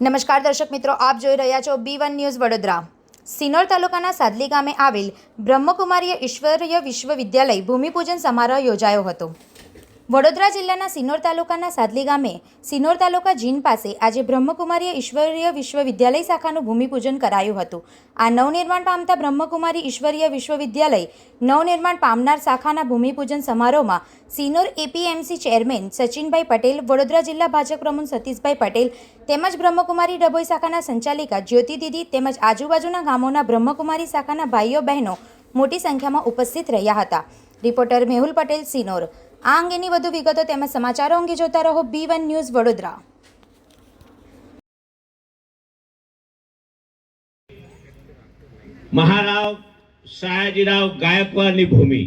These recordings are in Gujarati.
નમસ્કાર દર્શક મિત્રો, આપ જોઈ રહ્યા છો B one News Vadodara. Sinor તાલુકાના સાદલી ગામે આવેલ બ્રહ્મકુમારીય ઈશ્વરીય વિશ્વવિદ્યાલય ભૂમિપૂજન સમારોહ યોજાયો હતો. વડોદરા જિલ્લાના સિનોર તાલુકાના સાદલી ગામે સિનોર તાલુકા જીન પાસે આજે બ્રહ્મકુમારીય ઈશ્વરીય વિશ્વવિદ્યાલય શાખાનું ભૂમિપૂજન કરાયું હતું. આ નવનિર્માણ પામતા બ્રહ્મકુમારી ઈશ્વરીય વિશ્વવિદ્યાલય નવનિર્માણ પામનાર શાખાના ભૂમિપૂજન સમારોહમાં સિનોર એપીએમસી ચેરમેન સચિનભાઈ પટેલ, વડોદરા જિલ્લા ભાજપ પ્રમુખ સતીશભાઈ પટેલ તેમજ બ્રહ્મકુમારી ડભોઈ શાખાના સંચાલિકા જ્યોતિ દીદી તેમજ આજુબાજુના ગામોના બ્રહ્મકુમારી શાખાના ભાઈઓ બહેનો મોટી સંખ્યામાં ઉપસ્થિત રહ્યા હતા. રિપોર્ટર મેહુલ પટેલ, સિનોર આ અંગેની વધુ વિગતો તેમજ સમાચારો અંગે જોતા રહો B one News Vadodara. Maharao Sayajirao ગાયકવાડની ભૂમિ.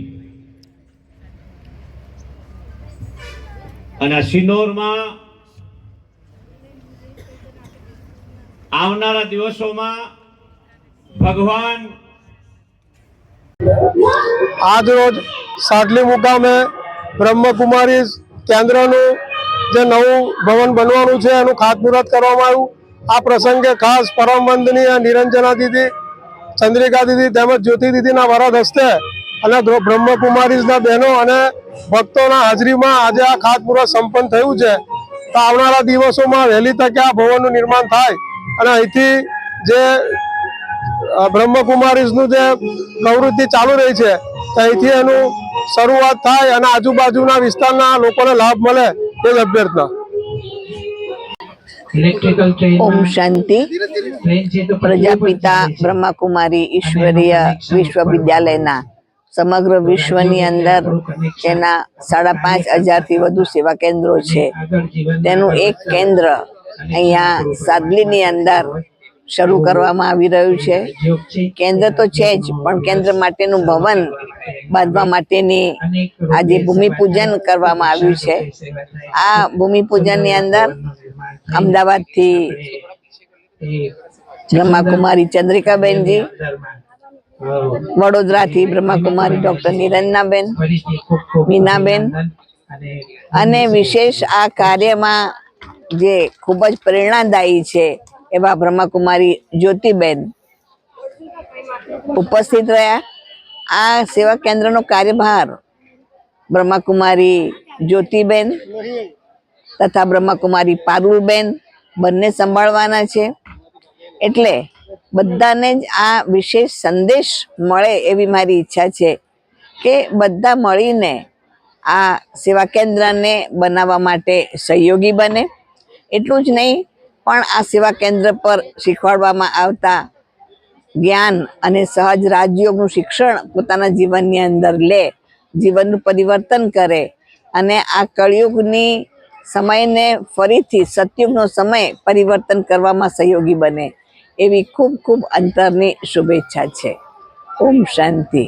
અને આ સિનોરમાં આવનારા દિવસોમાં ભગવાન આજ રોજ સાડલી મુકામે બ્રહ્મકુમારી કેન્દ્રનું જે નવું ભવન બનવાનું છે, એનું ખાતમુહૂર્ત કરવામાં આવ્યું. આ પ્રસંગે ખાસ પરમ વંદનીય નિરંજના દીદી, ચંદ્રિકા દીદી તેમજ જ્યોતિ દીદીના વરદ હસ્તે અને બ્રહ્મકુમારીઝના બહેનો અને ભક્તોના હાજરીમાં આજે આ ખાતમુહૂર્ત સંપન્ન થયું છે. તો આવનારા દિવસોમાં વહેલી તકે આ ભવનનું નિર્માણ થાય અને અહીંથી જે બ્રહ્મકુમારીઝનું જે પ્રવૃત્તિ ચાલુ રહી છે, તો અહીંથી એનું શરૂઆત થાય અને આજુબાજુના વિસ્તારના લોકોને લાભ મળે એ જ અભ્યર્થના. ઓમ શાંતિ. પ્રજાપિતા બ્રહ્માકુમારી ઈશ્વરીય વિશ્વવિદ્યાલયના સમગ્ર વિશ્વની અંદર તેના સાડા પાંચ હજારથી વધુ સેવા કેન્દ્રો છે. તેનું એક કેન્દ્ર અહીંયા સાદલીની અંદર શરૂ કરવામાં આવી રહ્યું છે. કેન્દ્ર તો છે જ પણ કેન્દ્ર માટેનું ભવન બાંધવા માટેની આજે ભૂમિપૂજન કરવામાં આવ્યું છે. આ ભૂમિપૂજનની અંદર અમદાવાદથી બ્રહ્માકુમારી ચંદ્રિકાબેનજી વડોદરાથી બ્રહ્માકુમારી ડોક્ટર નિરંજનાબેન મીનાબેન અને વિશેષ આ કાર્યમાં જે ખૂબ જ પ્રેરણાદાયી છે એવા બ્રહ્માકુમારી જ્યોતિબેન ઉપસ્થિત રહ્યા. આ સેવા કેન્દ્રનો કાર્યભાર બ્રહ્માકુમારી જ્યોતિબેન તથા બ્રહ્માકુમારી પારુલબેન બંને સંભાળવાના છે. એટલે બધાને જ આ વિશેષ સંદેશ મળે એવી મારી ઈચ્છા છે કે બધા મળીને આ સેવા કેન્દ્રને બનાવવા માટે સહયોગી બને. એટલું જ નહીં પણ આ સેવા કેન્દ્ર પર શીખવાડવામાં આવતા જ્ઞાન અને સહજ રાજયોગનું શિક્ષણ પોતાના જીવનની અંદર લે, જીવનનું પરિવર્તન કરે અને આ કળિયુગની સમયને ફરીથી સતયુગનો સમય પરિવર્તન કરવામાં સહયોગી બને. એવી ખૂબ ખૂબ અંતરની શુભેચ્છા છે. ઓમ શાંતિ.